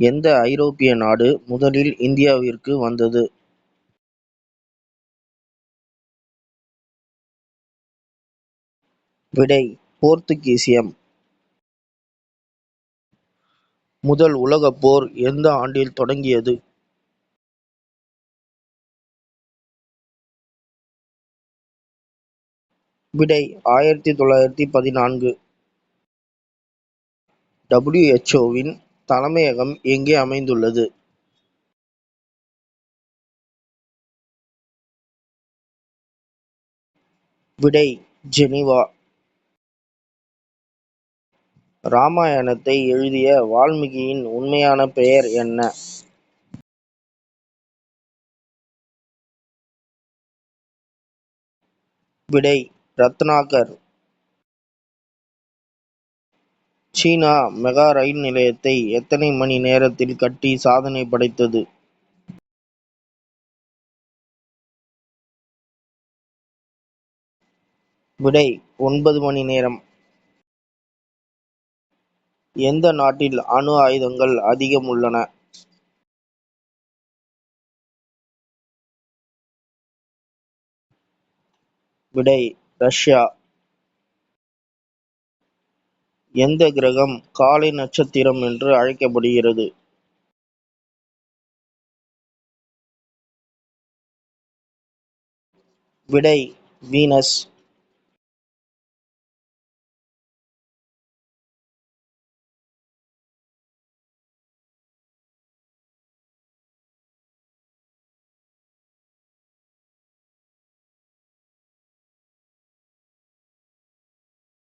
எந்த ஐரோப்பிய நாடு முதலில் இந்தியாவிற்கு வந்தது? விடை போர்த்துகீசியம். முதல் உலகப் போர் எந்த ஆண்டில் தொடங்கியது? விடை ஆயிரத்தி தொள்ளாயிரத்தி பதினான்கு. டபிள்யூஹெச்ஓவின் தலைமையகம் எங்கே அமைந்துள்ளது? விடை ஜெனீவா. ராமாயணத்தை எழுதிய வால்மீகியின் உண்மையான பெயர் என்ன? விடை ரத்னாகர். சீனா மெகா ரயில் நிலையத்தை எத்தனை மணி நேரத்தில் கட்டி சாதனை படைத்தது? விடை ஒன்பது மணி நேரம். எந்த நாட்டில் அணு ஆயுதங்கள் அதிகம் உள்ளன? விடை ரஷ்யா. எந்த கிரகம் காலை நட்சத்திரம் என்று அழைக்கப்படுகிறது? விடை வீனஸ்.